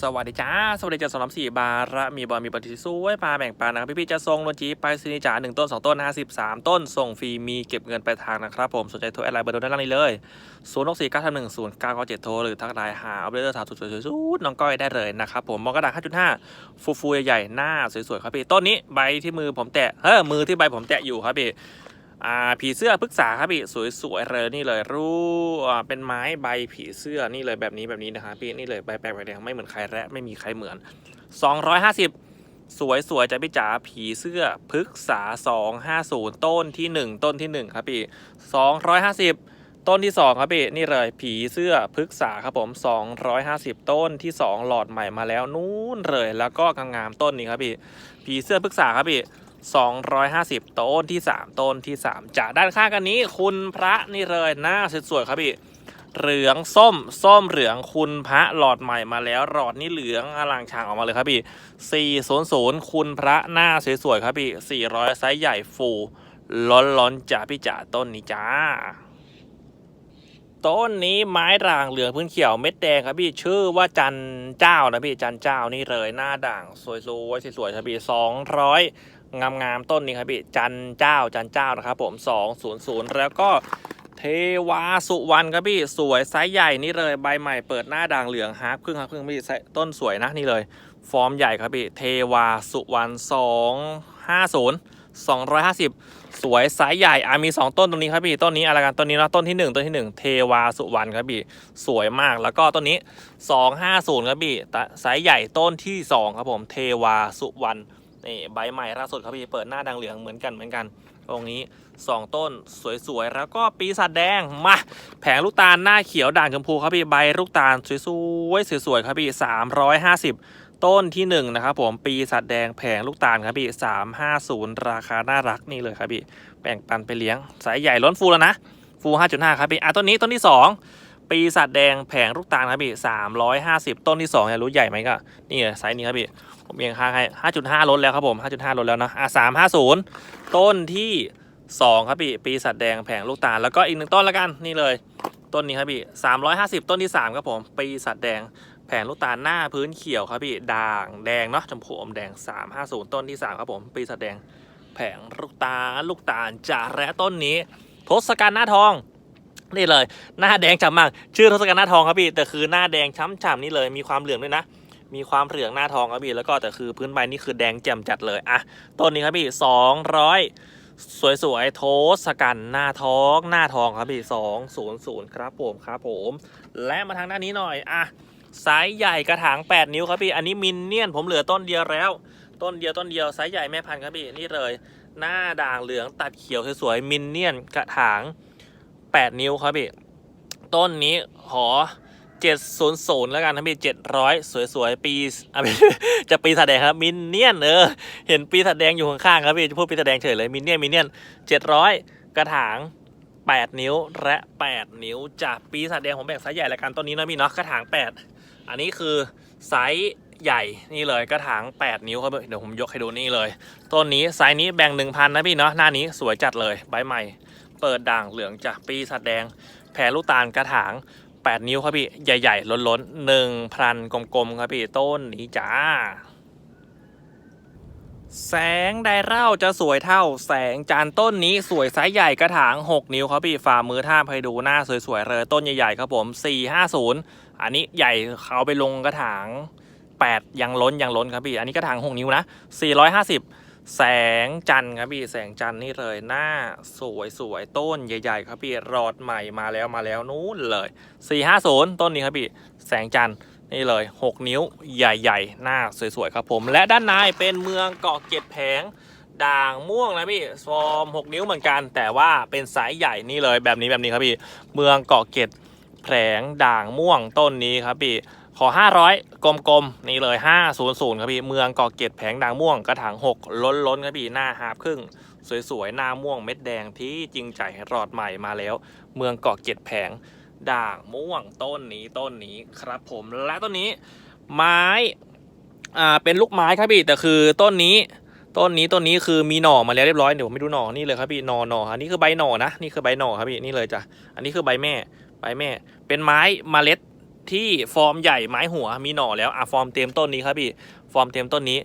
สวัสดีจ้า สวัสดีจ้าสองสามสี่บาระมีบอลมีปฏิสู้ไว้ปลาแบ่งปันนะครับ พี่ๆจะส่งโลจีไปซีนิจ่าหนึ่งต้นสองต้นห้าสิบสามต้น ส่งฟรีมีเก็บเงินไปลายทางนะครับผม สนใจโทรแอดไลน์เบอร์โทรด้านล่างนี้เลยศูนย์หกสี่เก้าทหนึ่งศูนย์เก้าเก้าเจ็ดโทร หรือทักไลน์หาอัปเดตถามสุดสวยๆสุดน้องก้อยได้เลยนะครับผมมองกระดาษห้าจุดห้าฟูฟูๆใหญ่ๆหน้าสวยๆครับพี่ต้นนี้ใบที่มือผมแตะเฮ้อมือที่ใบผมแตะอยู่ครับพี่ อ่าผีเสื้อพฤกษาครับพี่สวยๆเลยนี่เลยรูอ่าเป็นไม้ใบผีเสื้อนี่เลยแบบนี้แบบนี้นะครับพี่นี่เลยใบแปลกใบแดงไม่เหมือนใครและไม่มีใครเหมือน 250 สวยๆจะพี่จ๋าผีเสื้อพฤกษา 250 ต้นที่ 1 ต้นที่ 1 ครับพี่ 250 ต้นที่ 2 ครับพี่นี่เลยผีเสื้อพฤกษาครับผม 250 ต้นที่ 2 หลอดใหม่มาแล้วนู้นเลยแล้วก็งามๆต้นนี้ครับพี่ผีเสื้อพฤกษาครับพี่ 250 ต้นที่ 3 ต้นที่ 3จากด้านข้างกันนี้ คุณพระนี่เลยหน้าสวยๆครับพี่เหลืองส้ม ส้มเหลืองคุณพระหลอดใหม่มาแล้ว หลอดนี่เหลืองอลังชางออกมาเลยครับพี่ 400 คุณพระหน้าสวยๆครับพี่ 400 ไซส์ใหญ่ฟูล้อนๆจ้าพี่จ๋าต้นนี้จ้า ต้นนี้ไม้ด่างเหลืองพื้นเขียวเม็ดแดงครับพี่ชื่อว่าจันเจ้านะพี่จันเจ้านี่เลยหน้าด่าง สวยๆสวยๆครับพี่200 งามๆต้นนี้ครับพี่จันเจ้าจันเจ้านะครับผม200 แล้วก็เทวาสุวรรณครับพี่สวยไซส์ใหญ่นี่เลยใบใหม่เปิดหน้าด่างเหลืองฮาร์ปครึ่งฮาร์ปครึ่งพี่ต้นสวยนะนี่เลย ฟอร์มใหญ่ครับพี่เทวาสุวรรณ250 250 สวยไซส์ใหญ่อะมี 2 ต้นตรงนี้ครับพี่ต้นนี้อะไรกันต้นนี้นะต้นที่ 1 ต้นที่ 1 เทวาสุวรรณครับพี่สวยมากแล้วก็ต้นนี้ 250ครับพี่ตะไซส์ใหญ่ต้นที่ 2 ครับผมเทวาสุวรรณ นี่ใบใหม่ล่าสุดครับพี่เปิดหน้าดังเหลืองเหมือนกันเหมือนกันตรงนี้ 2 ต้นสวยๆ แล้วก็ปีศาจแดงมาแผงลูกตาลหน้าเขียวด่างชมพูครับพี่ใบลูกตาลสวยๆสวยๆครับพี่350 ต้นที่1นะครับผมปีศาจแดงแผงลูกตาลครับพี่350 ราคาน่ารักนี่เลยครับพี่แบ่งปันไปเลี้ยงสายใหญ่ล้นฟูแล้วนะฟู 5.5 ครับพี่อะต้นนี้ต้นที่ 2 ปีศาจแดงแผงลูกตาลครับพี่350ต้นที่2เนี่ยรู้ใหญ่ไหมก็นี่ไซส์นี้ครับพี่ผมเอียงค่าให้5.5ลดแล้วครับผม5.5ลดแล้วเนาะอะ350ต้นที่2ครับพี่ปีสัตว์แดงแผงลูกตาลแล้วก็อีกหนึ่งต้นละกันนี่เลยต้นนี้ครับพี่350ต้นที่3ครับผมปีสัตว์แดงแผงลูกตาลหน้าพื้นเขียวครับพี่ด่างแดงเนาะชมพูอมแดง350ต้นที่3ครับผมปีสัตว์แดงแผงลูกตาลลูกตาลจ่าและต้นนี้ทศกัณฐ์หน้าทอง นี่เลย หน้าแดงฉ่ำมาก ชื่อทศกัณฐ์หน้าทองครับพี่แต่คือหน้าแดงช้ำๆนี่เลยมีความเหลืองด้วยนะมีความเหลืองหน้าทองครับพี่แล้วก็แต่คือพื้นใบนี่คือแดงแจ่มจัดเลยอะต้นนี้ครับพี่สองร้อยสวยๆโทสกันหน้าท้องหน้าทองครับพี่สองศูนย์ศูนย์ครับผมครับผม และมาทางด้านนี้หน่อยอะไซส์ใหญ่กระถาง 8 นิ้วครับพี่ อันนี้มินเนี่ยนผมเหลือต้นเดียวแล้ว ต้นเดียวต้นเดียวไซส์ใหญ่แม่พันธุ์ครับพี่นี่เลย หน้าด่างเหลืองตัดเขียวสวยๆมินเนี่ยนกระถาง 8 นิ้วครับพี่ต้นนี้ขอ700 แล้วกันนะพี่700 สวยๆ ปีะจะปีแสดงครับ มินเนี่ยนเออ เห็นปีแสดงอยู่ข้างๆครับพี่จะพูดปีแสดงเฉยเลย มินเนี่ยนมินเนี่ยน700 กระถาง 8 นิ้วและ 8 นิ้วจากปีแสดงผมแบ่งไซส์ใหญ่แล้วกันต้นนี้นะพี่เนาะกระถาง 8 อันนี้คือไซส์ใหญ่นี่เลยกระถาง 8 นิ้วครับเดี๋ยวผมยกให้ดูนี่เลย ต้นนี้ไซส์นี้แบ่ง 1,000 นะพี่เนาะหน้านี้สวยจัดเลยใบใหม่ เปิดด่างเหลืองจากปีแดง แผ่ลูกตาลกระถาง 8 นิ้วครับพี่ ใหญ่ๆ ล้นๆหนึ่งพันกลมๆ ครับพี่ ต้นนี้จ้า แสงไดเร่าจะสวยเท่า แสงจานต้นนี้สวยไซส์ใหญ่กระถาง 6 นิ้วครับพี่ ฝ่ามือท่าบให้ดูหน้าสวยๆ เลยต้นใหญ่ๆ ครับผม 450 อันนี้ใหญ่เขาไปลงกระถาง 8 ยังล้นยังล้นครับพี่ อันนี้กระถาง 6 นิ้วนะ 450 แสงจันทร์ครับพี่แสงจันทร์นี่เลยหน้าสวยสวยต้นใหญ่ ๆ ครับพี่รอดใหม่มาแล้วมาแล้วนู้นเลย 450 ต้นนี้ครับพี่แสงจันทร์นี่เลย 6 นิ้วใหญ่ ๆ หน้าสวยๆครับผม และด้านในเป็นเมืองเกาะเก็ดแผงด่างม่วงนะพี่ฟอร์ม 6 นิ้วเหมือนกัน แต่ว่าเป็นสายใหญ่นี่เลยแบบนี้แบบนี้ครับพี่เมืองเกาะเก็ดแผงด่างม่วงต้นนี้ครับพี่ ขอ 500 กลมๆ นี่เลย 500 ครับพี่ เมืองเกาะเกร็ดแผงด่างม่วง กระถาง 6 ล้นล้นครับพี่ หน้าหาบครึ่ง สวยๆ หน้าม่วงเม็ดแดงที่จริงใจรอดใหม่มาแล้ว เมืองเกาะเกร็ดแผงด่างม่วงต้นนี้ต้นนี้ครับผม และต้นนี้ไม้อ่าเป็นลูกไม้ครับพี่ แต่คือต้นนี้ต้นนี้ต้นนี้คือมีหน่อมาแล้วเรียบร้อยเดี๋ยวผมไม่ดูหน่อนี่เลยครับพี่หน่อหน่ออันนี้คือใบหน่อนะนี่คือใบหน่อครับพี่นี่เลยจ้ะอันนี้คือใบแม่ใบแม่ เป็นไม้เมล็ด ที่ฟอร์มใหญ่ไม้หัวมีหน่อแล้วอะฟอร์มเต็มต้นนี้ครับพี่ฟอร์มเต็มต้นนี้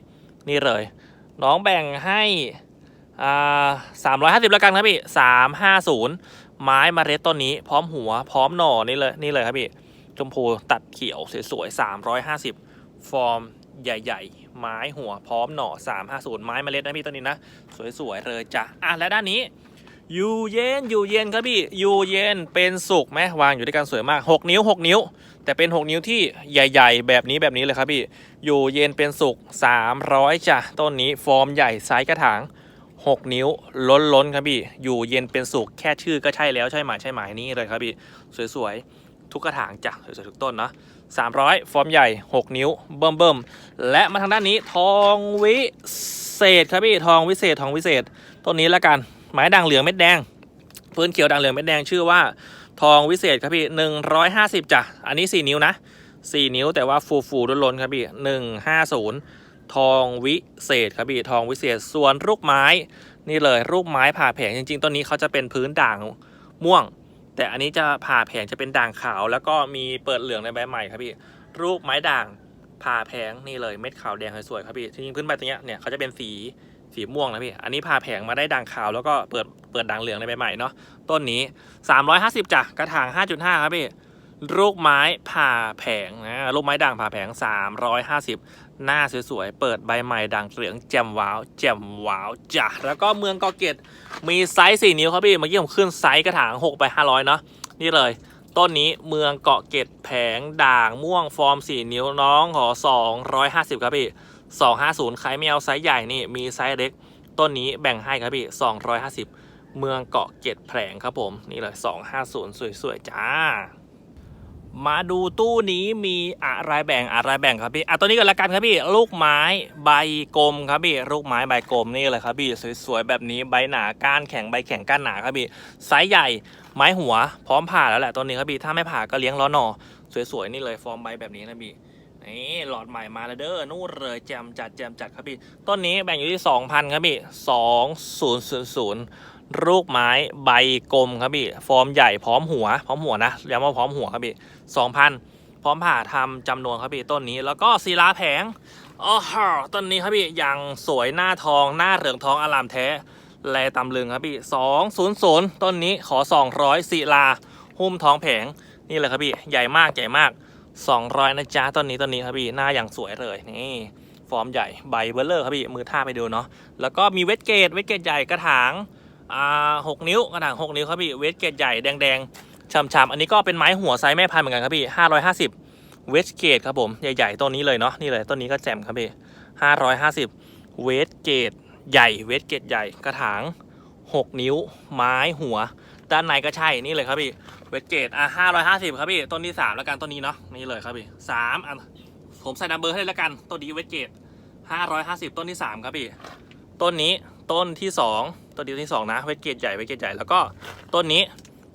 นี่เลย น้องแบ่งให้อ่าสามร้อยห้าสิบล้วกันครับพี่สามห้าศูนย์ไม้เมล็ดต้นนี้ พร้อมหัวพร้อมหน่อนี่เลยนี่เลยครับพี่ชมพูตัดเขียวสวยๆสามร้อยห้าสิบฟอร์มใหญ่ๆ ไม้หัวพร้อมหน่อสามห้าศูนย์ไม้เมล็ดนะพี่ต้นนี้นะ สวยๆเลยจ้ะอะและด้านนี้ อยู่เย็นอยู่เย็นครับพี่อยู่เย็นเป็นสุกไหมวางอยู่ด้วยกันสวยมาก 6 นิ้ว 6 นิ้ว แต่เป็น 6 นิ้วที่ใหญ่ ๆ แบบนี้แบบนี้เลยครับพี่อยู่เย็นเป็นสุก300จ้ะต้นนี้ฟอร์มใหญ่ไซส์กระถาง 6 นิ้วล้นล้นครับพี่อยู่เย็นเป็นสุกแค่ชื่อก็ใช่แล้วใช่ไหมใช่ไหมนี่เลยครับพี่สวยๆทุกกระถางจ้ะสวยๆทุกต้นเนาะ300 ฟอร์มใหญ่ 6 นิ้ว เบิ่มเบิ่มๆและมาทางด้านนี้ทองวิเศษครับพี่ทองวิเศษทองวิเศษต้นนี้ละกัน ไม้ด่างเหลืองเม็ดแดงพื้นเขียวด่างเหลืองเม็ดแดงชื่อว่า ทองวิเศษครับพี่หนึ่งร้อยห้าสิบจ้ะอันนี้สี่นิ้วนะสี่นิ้วแต่ว่าฟูฟูล้นๆครับพี่หนึ่งห้าศูนย์ทองวิเศษครับพี่ทองวิเศษส่วนลูกไม้นี่เลยลูกไม้ผ่าแผงจริงๆต้นนี้เขาจะเป็นพื้นด่างม่วง แต่อันนี้จะผ่าแผงจะเป็นด่างขาว แล้วก็มีเปิดเหลืองในใบใหม่ครับพี่ลูกไม้ด่างผ่าแผงนี่เลยเม็ดขาวแดงสวยๆครับพี่จริงๆพื้นใบตัวเนี้ยเนี่ยเขาจะเป็นสี สีม่วงนะพี่ อันนี้พาแผงมาได้ด่างขาวแล้วก็เปิดเปิดด่างเหลืองในใบใหม่เนาะ ต้นนี้ 350จ้ะ กระถาง 5.5 ครับพี่ ลูกไม้ผ่าแผงนะลูกไม้ด่างผ่าแผง 350 หน้าสวยๆ เปิดใบใหม่ด่างเหลืองแจ่มว้าวแจ่มว้าวจ้ะ แล้วก็เมืองเกาะเกตมีไซส์4นิ้วครับพี่ เมื่อกี้ผมขึ้นไซส์กระถาง6ไป500 เนาะ นี่เลยต้นนี้เมืองเกาะเกตแผงด่างม่วงฟอร์ม 4 นิ้วน้องขอ250 ครับพี่ 250 ใครไม่เอาไซส์ใหญ่นี่มีไซส์เล็ก ต้นนี้แบ่งให้ครับพี่ 250 เมืองเกาะเกร็ดแผลงครับผม นี่เลย 250 สวยๆ จ้า มาดูตู้นี้มีอะไรแบ่งอะไรแบ่งครับพี่อะตัวนี้ก็แล้วกันครับพี่ ลูกไม้ใบกลมครับพี่ ลูกไม้ใบกลมนี่เลยครับพี่ สวยๆ แบบนี้ใบหนาก้านแข็งใบแข็งก้านหนาครับพี่ ไซส์ใหญ่ไม้หัวพร้อมผ่าแล้วแหละต้นนี้ครับพี่ ถ้าไม่ผ่าก็เลี้ยงล้อหนอสวยๆนี่เลยฟอร์มใบแบบนี้นะพี่ นี่หลอดใหม่มาแล้วเด้อนู่นเลยแจมจัดแจมจัดครับพี่ ต้นนี้แบ่งอยู่ที่ 2,000 ครับพี่ 2000ลูกไม้ใบกลมครับพี่ ฟอร์มใหญ่พร้อมหัว พร้อมหัวนะย้ำว่าพร้อมหัวครับพี่ 2,000 พร้อมผ่าทำจำนวนครับพี่ต้นนี้ แล้วก็ศิลาแผงอ๋อต้นนี้ครับพี่ยังสวยหน้าทองหน้าเหลืองทองอลามแท้ แลตำลึงครับพี่ 200 ต้นนี้ขอ 200ศิลาหุ้มท้องแผงนี่เลยครับพี่ใหญ่มากใหญ่มาก 200 นะจ๊ะต้นนี้ต้นนี้ครับพี่หน้าอย่างสวยเลยนี่ฟอร์มใหญ่ใบเบลเลอร์ครับพี่มือท่าไปดูเนาะแล้วก็มีเวทเกตเวทเกตใหญ่กระถางอ่าหกนิ้วกระถางหกนิ้วครับพี่เวทเกตใหญ่แดงๆช่ำๆอันนี้ก็เป็นไม้หัวไซส์แม่พันธุ์เหมือนกันครับพี่550เวทเกตครับผมใหญ่ๆต้นนี้เลยเนาะนี่เลยต้นนี้ก็แจ่มครับพี่550เวทเกตใหญ่เวทเกตใหญ่กระถาง6นิ้ว ไม้หัว ด้านในก็ใช่นี่เลยครับพี่เวทเกตอะห้าร้อยห้าสิบครับพี่ต้นที่สามแล้วกันต้นนี้เนาะนี่เลยครับพี่สามอะผมใส่นัมเบอร์ให้แล้วกันต้นนี้เวทเกตห้าร้อยห้าสิบต้นที่สามครับพี่ต้นนี้ต้นที่สองต้นที่สองนะเวทเกตใหญ่เวทเกตใหญ่แล้วก็ต้นนี้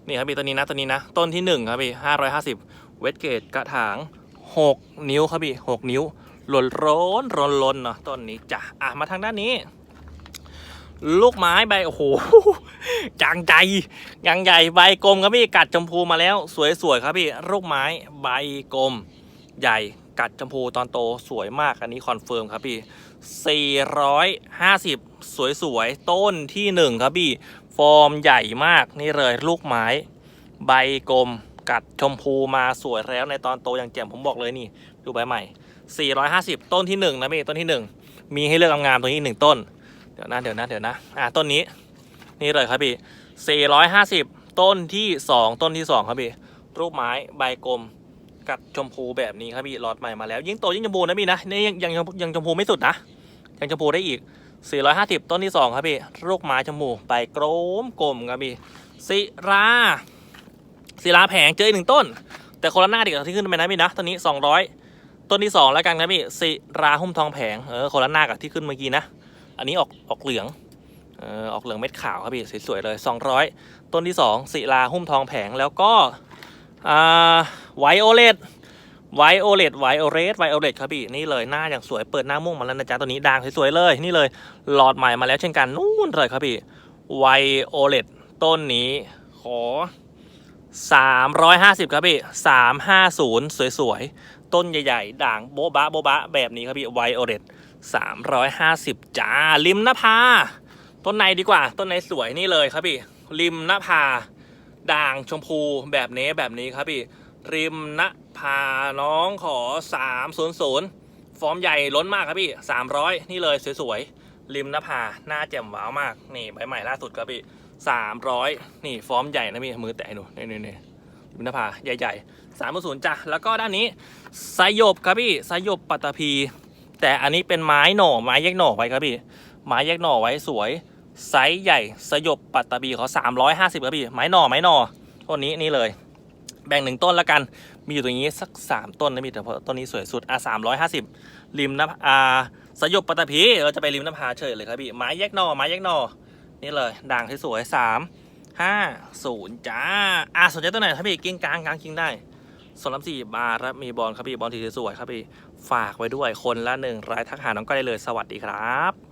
นี่ครับพี่ต้นนี้นะต้นนี้นะต้นที่หนึ่งครับพี่ห้าร้อยห้าสิบเวทเกตกระถางหกนิ้วครับพี่หกนิ้วหล่นร้อนร้อนล้นเนาะต้นนี้จ้ะอะมาทางด้านนี้ ลูกไม้ใบโอ้โหจังใจยังใหญ่ใบกลมครับพี่กัดชมพูมาแล้ว สวยๆครับพี่ลูกไม้ใบกลม ใหญ่กัดชมพูตอนโตสวยมากอันนี้คอนเฟิร์มครับพี่450 สวยๆ ต้นที่หนึ่งครับพี่ ฟอร์มใหญ่มากนี่เลยลูกไม้ ใบกลมกัดชมพูมาสวยแล้วในตอนโตอย่างแจ่มผมบอกเลยนี่ดูใบใหม่ 450 ต้นที่หนึ่งนะพี่ต้นที่หนึ่งมีให้เลือกงามๆตัวนี้หนึ่งต้น เดี๋ยวนะ เดี๋ยวนะ เดี๋ยวนะ อ่าต้นนี้ นี่เลยครับพี่ 450 ต้นที่ 2 ต้นที่ 2 ครับพี่ รูปไม้ใบกลมกับชมพูแบบนี้ครับพี่หลอดใหม่มาแล้ว ยิ่งโตยิ่งชมพูนะพี่นะนี่ยังยังยังยังชมพูไม่สุดนะ ยังชมพูได้อีก 450 ต้นที่ 2 ครับพี่ลูกไม้ชมพูใบกลมกลมครับพี่ศิราศิลาแผงเจออีกหนึ่งต้น แต่คนละหน้าเดียวกับที่ขึ้นไปนะพี่นะต้นนี้ 200 ต้นที่ 2 แล้วกันครับพี่ศิราหุ้มทองแผงเออคนละหน้ากับที่ขึ้นเมื่อกี้นะ อันนี้ออกออกเหลืองเออออกเหลืองเม็ดขาวครับพี่สวยๆเลย 200 ต้นที่2ศิลาหุ้มทองแผงแล้วก็ไวโอเลตไวโอเลตไวโอเรสไวโอเลตครับพี่นี่เลยหน้าอย่างสวยเปิดหน้าม่วงมาแล้วนะจ๊ะตัวนี้ด่างสวยๆเลยนี่เลยหลอดใหม่มาแล้วเช่นกันนู่นเลยครับพี่ไวโอเลตต้นนี้ขอ 350 ครับพี่ 350 สวยๆ ต้นใหญ่ ๆ ด่างโบ๊ะบะโบ๊ะบะแบบนี้ครับพี่ไวโอเรต 350จ้าริมหน้าผาต้นในดีกว่า ต้นในสวยนี่เลยครับพี่ริมหน้าผาด่างชมพูแบบนี้แบบนี้ครับพี่ริมหน้าผาน้องขอ 300 ฟอร์มใหญ่ล้นมากครับพี่ 300 นี่เลยสวยๆ ริมหน้าผาหน้าแจ่มว้าวมาก นี่ใบใหม่ล่าสุดครับพี่ 300 นี่ฟอร์มใหญ่นะพี่ มือแตะหนูนี่นี่นี่ริมหน้าผาใหญ่ๆ3 0จ้ะแล้วก็ด้านนี้สยบครับพี่สยบปัตตภี แต่อันนี้เป็นไม้หน่อไม้แยกหน่อไว้ครับพี่ไม้แยกหน่อไว้สวยไซส์ใหญ่สยบปัตตภีเขา350ครับพี่ไม้หน่อไม้หน่อต้นนี้นี่เลย แบ่งหนึ่งต้นละกัน มีอยู่ตรงนี้สัก 3 ต้นนะมีแต่เพราะต้นนี้สวยสุดอะ350ริมหนะอ่าสยบปัตตภีเราจะไปริมน้าผาเฉยเลยครับพี่ไม้แยกหน่อไม้แยกหน่อนี่เลย ด่างที่สวยสามห้าศูนย์จ้าอะสนใจตัวไหนครับพี่กิ้งกลางกลางกิ้งได้สองลำสี่บาทครับมีบอลครับพี่บอลที่สวยครับพี่ ฝากไว้ด้วยคนละหนึ่งรายทักหาน้องก้อยได้เลยสวัสดีครับ